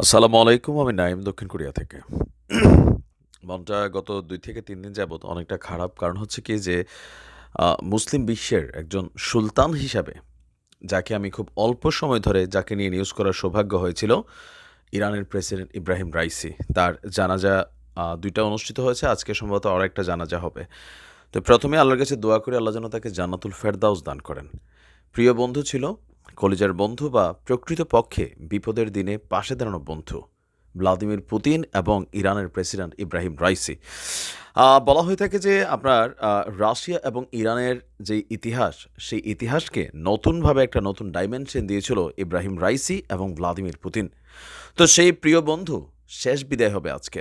আসসালামু আলাইকুম। আমি নাইম দক্ষিণ কোরিয়া থেকে। মনটা গত ২ থেকে তিন দিন যাবৎ অনেকটা খারাপ। কারণ হচ্ছে কি যে মুসলিম বিশ্বের একজন সুলতান হিসাবে যাকে আমি খুব অল্প সময় ধরে যাকে নিয়ে নিউজ করার সৌভাগ্য হয়েছিল, ইরানের প্রেসিডেন্ট ইব্রাহিম রাইসি। তার জানাজা ২ অনুষ্ঠিত হয়েছে। আজকে সম্ভবত আরেকটা জানাজা হবে। তো প্রথমে আল্লাহর কাছে দোয়া করে আল্লাহ যেন তাকে জান্নাতুল ফেরদাউস দান করেন। প্রিয় বন্ধু ছিল, কলিজার বন্ধু বা প্রকৃতপক্ষে বিপদের দিনে পাশে দাঁড়ানো বন্ধু। ভ্লাদিমির পুতিন এবং ইরানের প্রেসিডেন্ট ইব্রাহিম রাইসি। বলা হয়ে থাকে যে আপনার রাশিয়া এবং ইরানের যে ইতিহাস, সেই ইতিহাসকে নতুনভাবে একটা নতুন ডাইমেনশন দিয়েছিল ইব্রাহিম রাইসি এবং ভ্লাদিমির পুতিন। তো সেই প্রিয় বন্ধু শেষ বিদায় হবে আজকে।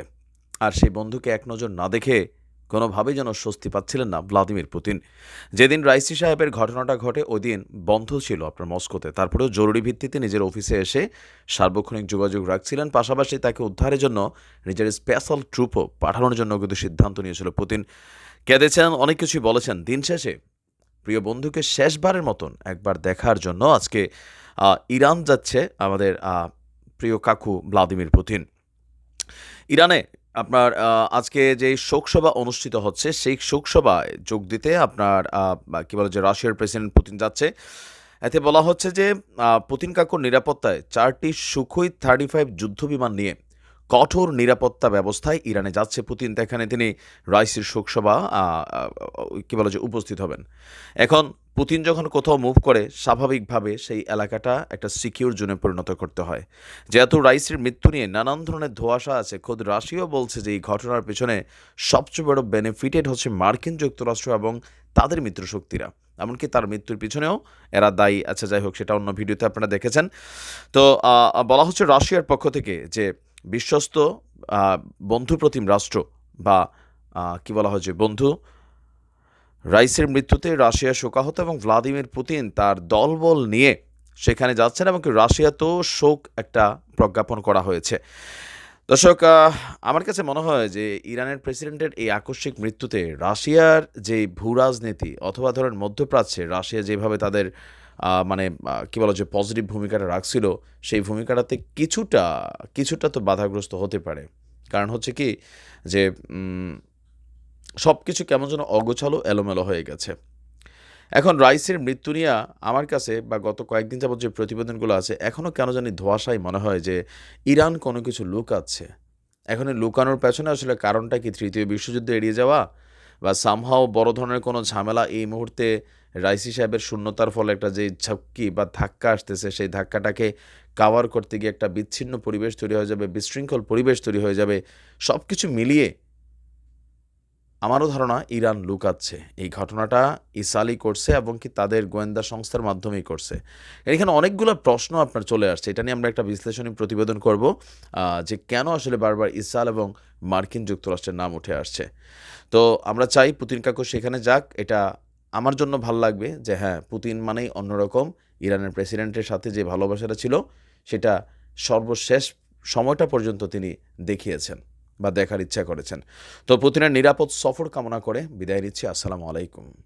আর সেই বন্ধুকে এক নজর না দেখে কোনোভাবেই যেন স্বস্তি পাচ্ছিলেন না ভ্লাদিমির পুতিন। যেদিন রাইসি সাহেবের ঘটনাটা ঘটে ওই দিন বন্ধ ছিল আপনার মস্কোতে। তারপরেও জরুরি ভিত্তিতে নিজের অফিসে এসে সার্বক্ষণিক যোগাযোগ রাখছিলেন। পাশাপাশি তাকে উদ্ধারের জন্য নিজের স্পেশাল ট্রুপও পাঠানোর জন্য কিন্তু সিদ্ধান্ত নিয়েছিল পুতিন। কেঁদেছেন, অনেক কিছুই বলেছেন। দিন শেষে প্রিয় বন্ধুকে শেষবারের মতন একবার দেখার জন্য আজকে ইরান যাচ্ছে আমাদের প্রিয় কাকু ভ্লাদিমির পুতিন। ইরানে আপনার আজকে যে শোকসভা অনুষ্ঠিত হচ্ছে, সেই শোকসভায় যোগ দিতে আপনার কী বলে যে রাশিয়ার প্রেসিডেন্ট পুতিন যাচ্ছে। এতে বলা হচ্ছে যে পুতিন কাকুর নিরাপত্তায় চারটি সুখই থার্টি ফাইভ যুদ্ধ বিমান নিয়ে কঠোর নিরাপত্তা ব্যবস্থায় ইরানে যাচ্ছে পুতিন। এখানে তিনি রাইসির শোকসভা কি বলে যে উপস্থিত হবেন। এখন পুতিন যখন কোথাও মুভ করে স্বাভাবিকভাবে সেই এলাকাটা একটা সিকিউর জোনে পরিণত করতে হয়। যেহেতু রাইসির মৃত্যু নিয়ে নানান ধরনের ধোঁয়াশা আছে, খোদ রাশিয়াও বলছে যে এই ঘটনার পেছনে সবচেয়ে বড় বেনিফিটেড হচ্ছে মার্কিন যুক্তরাষ্ট্র এবং তাদের মিত্রশক্তিরা। এমনকি তার মৃত্যুর পিছনেও এরা দায়ী। আচ্ছা যাই হোক সেটা অন্য ভিডিওতে আপনারা দেখেছেন। তো বলা হচ্ছে রাশিয়ার পক্ষ থেকে যে বিশ্বস্ত বন্ধুপ্রতিম রাষ্ট্র বা কি বলা হয় যে বন্ধু রাইসের মৃত্যুতে রাশিয়া শোকাহত এবং ভ্লাদিমির পুতিন তার দলবল নিয়ে সেখানে যাচ্ছেন এবং রাশিয়াতেও শোক একটা প্রজ্ঞাপন করা হয়েছে। দর্শক আমার কাছে মনে হয় যে ইরানের প্রেসিডেন্টের এই আকস্মিক মৃত্যুতে রাশিয়ার যে ভূ-রাজনীতি অথবা ধরেন মধ্যপ্রাচ্যে রাশিয়া যেভাবে তাদের মানে কি বলা যে পজিটিভ ভূমিকাটা রাখছিল, সেই ভূমিকাটাতে কিছুটা, কিছুটা তো বাধাগ্রস্ত হতে পারে। কারণ হচ্ছে কি যে সব কিছু কেমন যেন অগোছালো, এলোমেলো হয়ে গেছে। এখন রাইসের মৃত্যু নিয়ে আমার কাছে বা গত কয়েকদিন যাবৎ যে প্রতিবেদনগুলো আছে, এখনও কেন জানি ধোঁয়াশায় মনে হয় যে ইরান কোনো কিছু লুকাচ্ছে। এখন লুকানোর পেছনে আসলে কারণটা কি তৃতীয় বিশ্বযুদ্ধ এড়িয়ে যাওয়া? বা সামহাও বড় ধরনের কোনো ঝামেলা এই মুহূর্তে রাইসি সাহেবের শূন্যতার ফলে একটা যে ঝক্কি বা ধাক্কা আসতেছে, সেই ধাক্কাটাকে কাভার করতে গিয়ে একটা বিচ্ছিন্ন পরিবেশ তৈরি হয়ে যাবে, বিশৃঙ্খল পরিবেশ তৈরি হয়ে যাবে। সব কিছু মিলিয়ে আমারও ধারণা ইরান লুকাচ্ছে। এই ঘটনাটা ইসরায়েলই করছে এবং কি তাদের গোয়েন্দা সংস্থার মাধ্যমেই করছে। এখানে অনেকগুলো প্রশ্ন আপনার চলে আসছে। এটা নিয়ে আমরা একটা বিশ্লেষণী প্রতিবেদন করব। যে কেন আসলে বারবার ইসরায়েল এবং মার্কিন যুক্তরাষ্ট্রের নাম উঠে আসছে। তো আমরা চাই পুতিন কাকু সেখানে যাক। এটা আমার জন্য ভালো লাগবে যে হ্যাঁ, পুতিন মানেই অন্যরকম। ইরানের প্রেসিডেন্টের সাথে যে ভালোবাসাটা ছিল, সেটা সর্বশেষ সময়টা পর্যন্ত তিনি দেখিয়েছেন বা দেখার ইচ্ছা করেছেন। তো পুতিনের নিরাপদ সফর কামনা করে বিদায় নিচ্ছি। আসসালামু আলাইকুম।